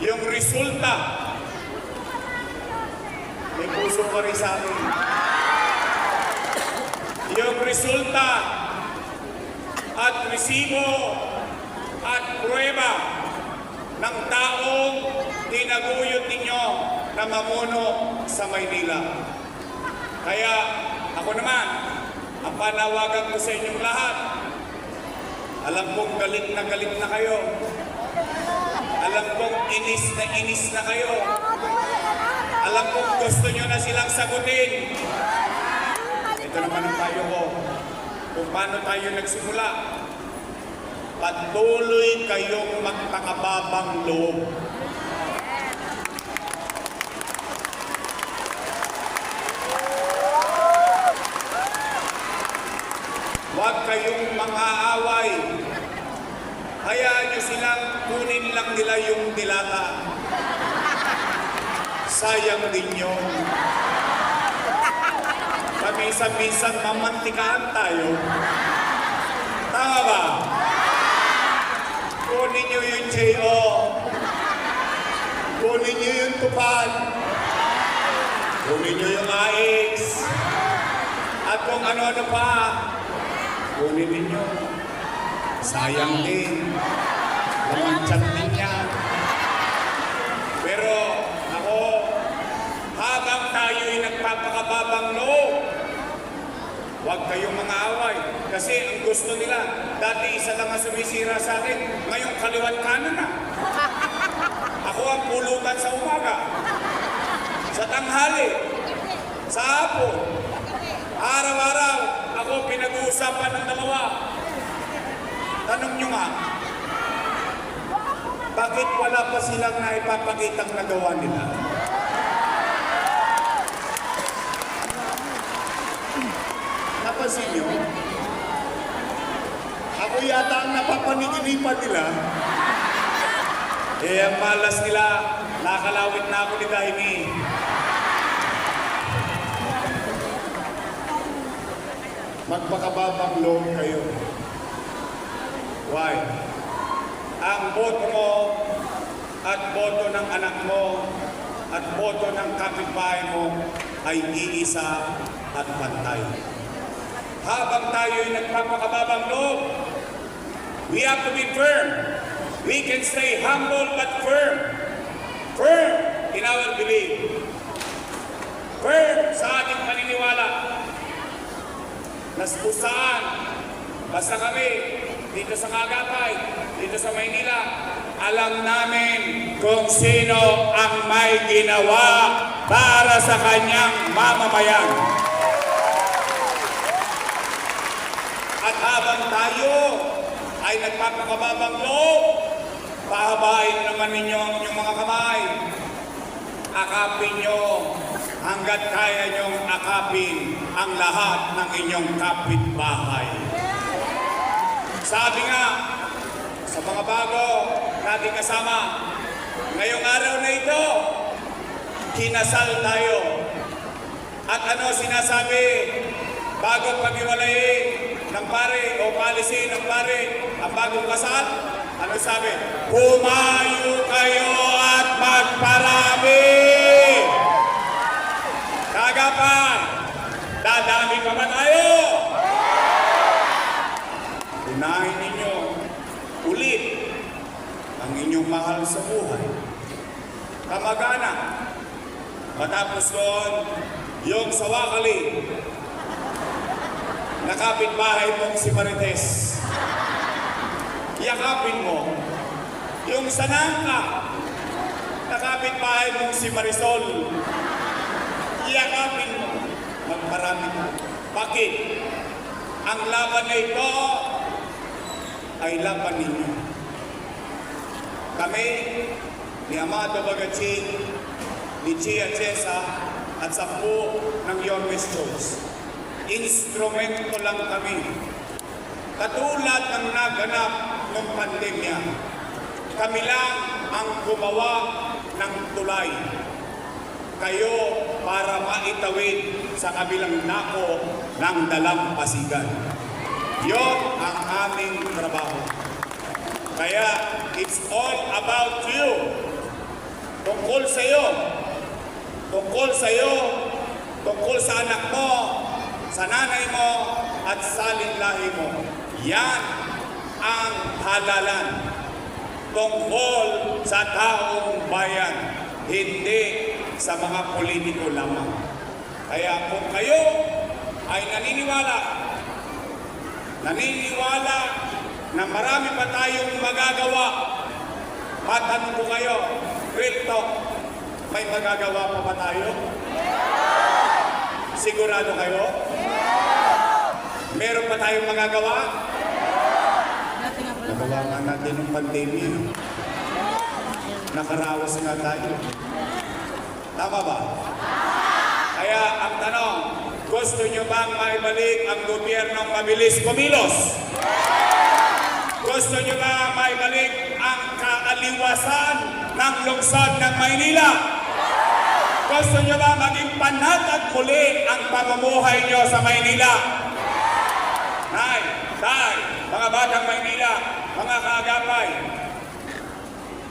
yung resulta. May puso ka rin sa akin. Yung resulta at resibo at prueba ng taong tinaguyod ninyo na mamuno sa Maynila. Kaya ako naman, ang panawagan ko sa inyong lahat, alam kong galit na galit na kayo. Inis na inis na kayo. Alam kong gusto nyo na silang sagutin. Ito naman ang payo ko. Kung paano tayo nagsimula. Patuloy kayong magpakababang loob. Huwag kayong mga away. Hayaan nyo silang nila yung dilata. Sayang din yun. Paminsan-minsan mamantikaan tayo. Tama ba? Kunin nyo yung J.O. Kunin nyo yung tupad. Kunin nyo yung AX. At kung ano-ano pa, kunin ninyo. Sayang din. Lamang chat din yan. Pero ako, habang tayo'y nagpapakababang loob, huwag kayong mga away. Kasi ang gusto nila, dati isa lang ang sumisira sa akin, ngayon kaliwan kanan na. Ako ang pulutan sa umaga, sa tanghali, sa hapon. Araw-araw, ako pinag-uusapan ng dalawa. Tanong nyo nga, bakit wala pa silang naipapakitang nagawa nila? Napansin nyo? Ako yata ang napapaniginipan nila. Eh, ang malas nila, nakalawit na ako ni Daini. Magpakababang loob kayo. Why? Ang boto mo at boto ng anak mo at boto ng kapitbahay mo ay iisa at pantay. Habang tayo'y nagpapakababang loob, we have to be firm. We can stay humble but firm. Firm in our belief. Firm sa ating paniniwala. Nas kung saan, basta kami, dito sa Kagapay, dito sa Maynila, alam namin kung sino ang may ginawa para sa kanyang mamamayan. At habang tayo ay nagpapakababang loob, pahabain naman ninyo ang inyong mga kamay. Akapin nyo hanggat kaya nyong akapin ang lahat ng inyong kapitbahay. Sabi nga, sa mga bago nating kasama, ngayong araw na ito, kinasal tayo. At ano sinasabi bago paghiwalayin ng pare o policy ng pare ang bagong kasal? Ano sabi? Humayo kayo at magparami! Kagapan! Dadami pa ba tayo? Unahin ninyo ulit ang inyong mahal sa buhay. Kamagana. Matapos doon, yung sawakali. Nakapit bahay mong si Marites. Yakapin mo. Yung sanangka. Nakapit bahay mong si Marisol. Yakapin mo. Magmarami ka. Bakit? Ang laban na ito ay laban ninyo. Kami, ni Amado Bagachi, ni Chia Chesa, at sa po ng Yorwes Church. Instrumento lang kami. Katulad ng naganap ng pandemya, kami lang ang gumawa ng tulay. Kayo para maitawid sa kabilang nako ng dalampasigan. Yon ang aming trabaho. Kaya it's all about you. tungkol sa iyo, tungkol sa iyo, tungkol sa anak mo, sa nanay mo, at sa linlahi mo. Yan ang halalan tungkol sa taong bayan, hindi sa mga politiko lamang. Kaya kung kayo ay naniniwala, naniniwala na marami pa tayong magagawa, matanong ko kayo, real talk, may magagawa pa ba tayo? Sigurado kayo? Meron pa tayong magagawa? Nagawa nga natin ng pandemya. Nakarawas nga tayo. Tama ba? Kaya ang tanong, gusto nyo bang maibalik ang gobyernong mabilis kumilos? Gusto nyo ba maibalik ang kaaliwasan ng lungsod ng Maynila? Gusto nyo ba maging panatag muli ang pamumuhay nyo sa Maynila? Nay, tay, mga batang Maynila, mga kaagapay,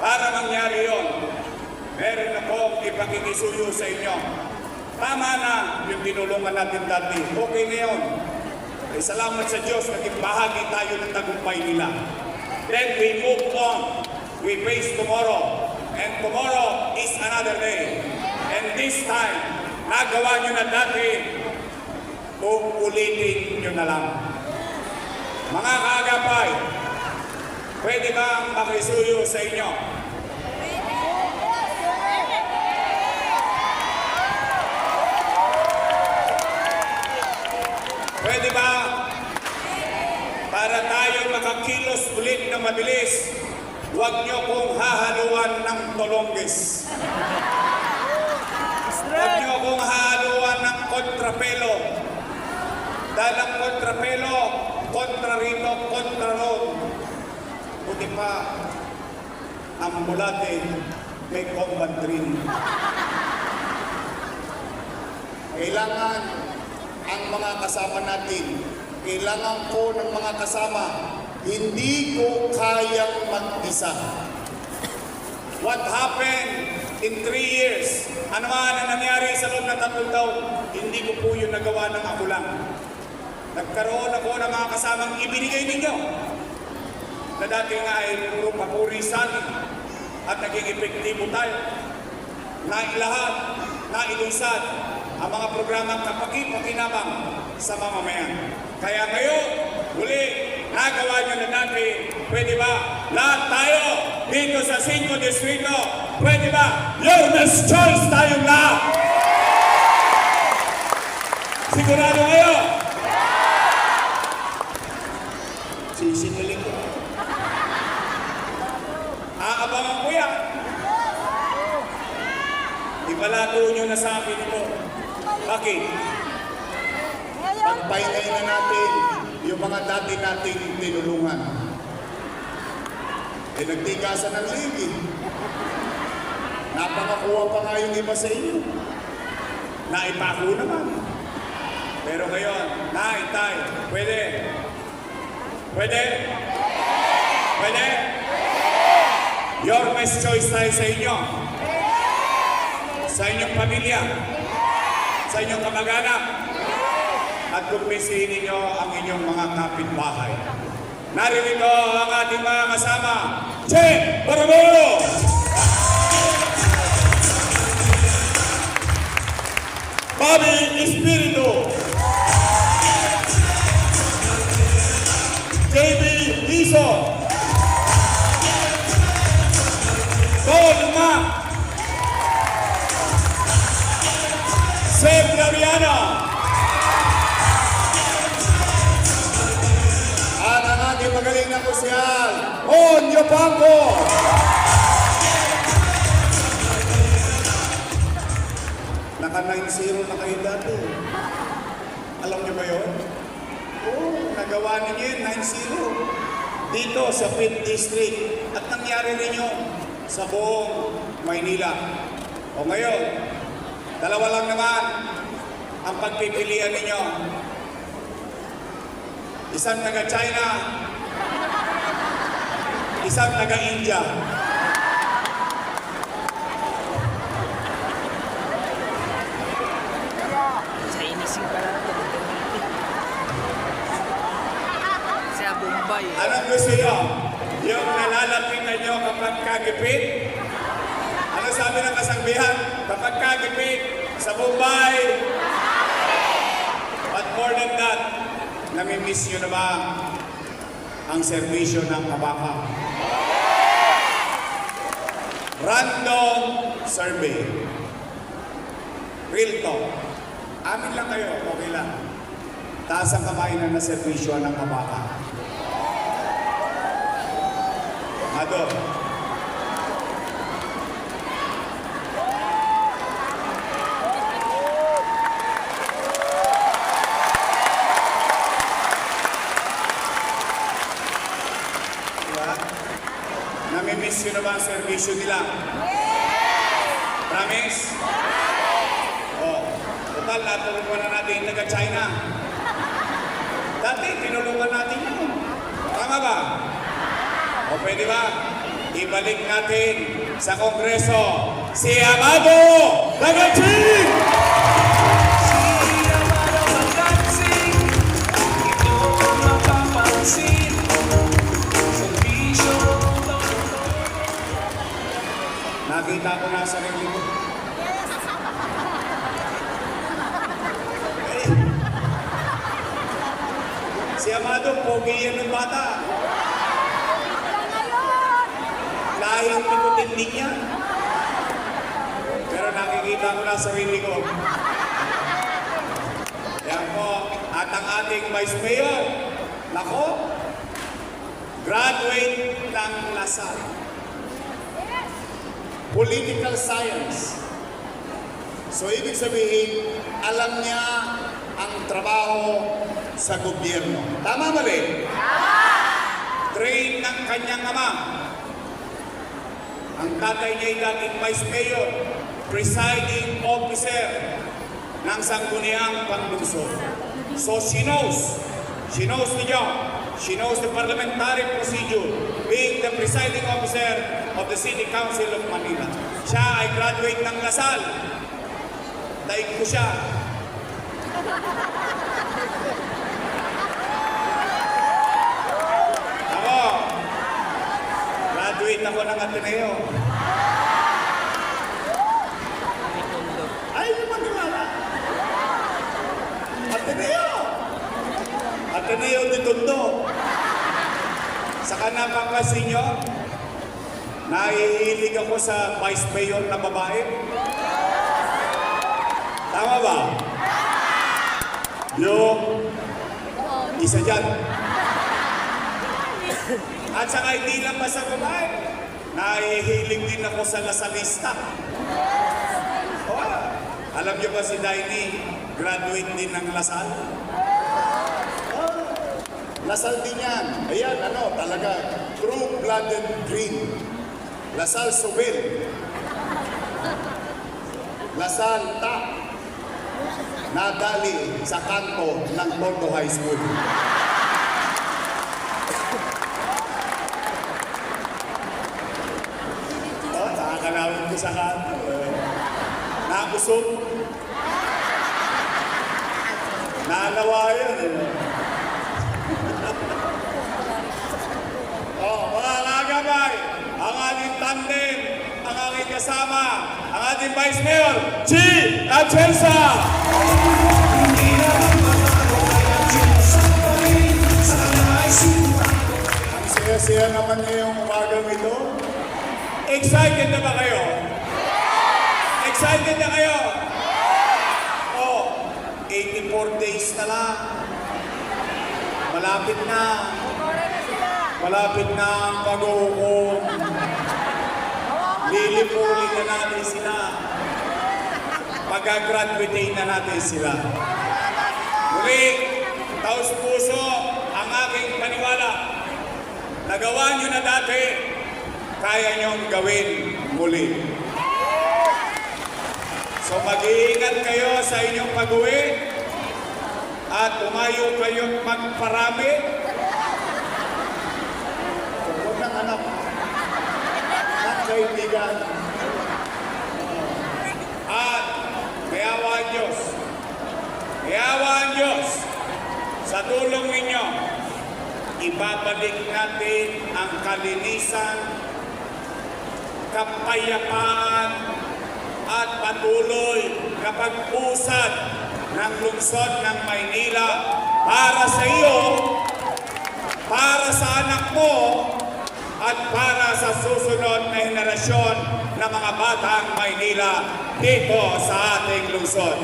para mangyari yon, meron akong ipakikisuyo sa inyo. Tama na yung tinulungan natin dati. Okay na yun. Eh, salamat sa Diyos, naging bahagi tayo ng tagumpay nila. Then we move on. We face tomorrow. And tomorrow is another day. And this time, nagawa nyo na dati, uulitin nyo na lang. Mga kaagapay, pwede ba makisuyo sa inyo? Pwede ba para tayo makakilos ulit na mabilis, huwag nyo kong hahaluan ng tolongges. Huwag nyo kong hahaluan ng kontrapelo. Dahil ang kontrapelo, kontra rito, kontra ron. Buti pa, ang bulate may combat rin. Kailangan ang mga kasama natin, kailangan ko ng mga kasama, hindi ko kayang mag-isa. What happened in three years? Ano man ang nangyari sa loob ng tatlong taon? Hindi ko po yun nagawa ng ako lang. Nagkaroon ako ng mga kasamang ibinigay ninyo na dati nga ay puro papuri sa atin at naging epektibo tayo. Nailahat, nailusad ang mga programang kapaki-pakinabang sa mamamayan. Kaya ngayon, muli, nagawa nyo na dati, pwede ba? Lahat tayo dito sa 5 distrito, pwede ba? Your best choice tayong lahat! Sigurado kayo? Sisingaling ko. Aabangan ko yan. Ipalato nyo na sa akin ito. Bakit? Pagpahinay na natin yung mga dati nating tinulungan. Eh, nagtigasan ng ligi. Napakakuha pa nga yung iba sa inyo. Naipako naman. Pero ngayon, naitay, pwede. Pwede? Pwede? Your best choice tayo sa inyo. Sa inyong pamilya. Sa inyong kamag-anak. At kumpisihin ninyo ang inyong mga kapitbahay. Naririto ang ating mga kasama. Che Barabolo! Yopango! Naka 9-0 na kayo dati. Alam niyo ba yun? Oo, nagawa ninyo yun, 9-0. Dito sa 5th District. At nangyari rin yun sa buong Maynila. O ngayon, dalawa lang naman ang pagpipilian ninyo. Isang taga-China, isang taga-India. Anong gusto nyo? Yung nalalapitan nyo kapag kagipit? Ano sabi ng kasangbihan? Kapag kagipit sa Mumbai! But more than that, nami-miss nyo na ba ang servisyo ng kabaka? Random survey. Real talk. Amin lang kayo, okay lang. Taas ang kamay na naserbisyo ng kabaka. Ado. Diba? Namimiss yun naman ang servisyo nila. Promise? Oh, total, natulungan na natin yung taga-China. Dati, tinulungan natin yun. Tama ba? O pwede ba? Ibalik natin sa Kongreso si Amado Tagaching! Siya para magkansing, ito ang mapapansin. Nakita ko na sa sarili ko. Eh, Si Amado, pogi yan ng bata. Lahing likutin niya. Pero nakikita ko na sa sarili ko. Yan po, at ang ating Vice Mayor, nako, graduate ng Lasal. Political Science. So, ibig sabihin, alam niya ang trabaho sa gobyerno. Tama ba rin? Train ng kanyang ama. Ang tatay niya ay dating Vice Mayor, presiding officer ng Sangguniang Panlungsod. So she knows, she knows the job, she knows the parliamentary procedure, being the presiding officer of the City Council of Manila. Siya ay graduate ng Lasal. Daig ko siya. Ako, graduate ako ng Ateneo. Ay, yung maniwala. Ateneo! Ateneo de Tondo. Saka napapansin nyo, nahihilig ako sa vice mayor na babae. Tama ba? Yung isa dyan. At saka hindi lang basta babae, nahihilig din ako sa lasalista. Oh, alam niyo ba si Daini, graduate din ng Lasal? Lasal din yan. Ayan, ano, talaga, true-blooded green. Lasal Sobel. Lasal Ta. Nadali sa kanto ng Tondo High School. Oh, nakakalawin ko sa kanto. eh. Nakusog. Nalawayan eh. Tandem, ang aking kasama, ang ating Vice Mayor, G. Atienza! ang saya-saya naman ngayong umagang ito. Excited na ba kayo? Excited na kayo? Oh, 84 days na lang. Malapit na. Malapit na ang pag-uukom. Lilipulin na natin sila. Pag-graduate na natin sila. Muli, taos puso ang aking paniwala. Nagawa nyo na dati, kaya nyong gawin muli. So mag-iingat kayo sa inyong pag-uwi at umayo kayong magparami. Huwag ng anak. At kaibigan. At kayawa ang Diyos. Kayawa ang Diyos sa tulong ninyo. ibabalik natin ang kalinisan, kapayapaan, at patuloy na pag-usad ng lungsod ng Maynila para sa iyo, para sa anak mo, at para sa susunod na henerasyon ng mga batang Maynila dito sa ating lungsod.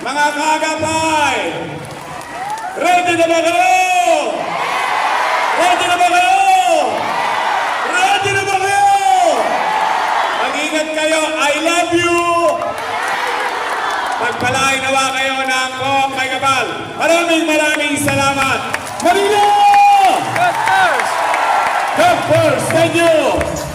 Mga kagapay, ready na ba kayo? Ready na ba kayo? Ready na ba kayo? Mag-ingat kayo. I love you. Pagpalain nawa kayo ng Kong May Kapal. Maraming maraming salamat. Manila! Капар Санек!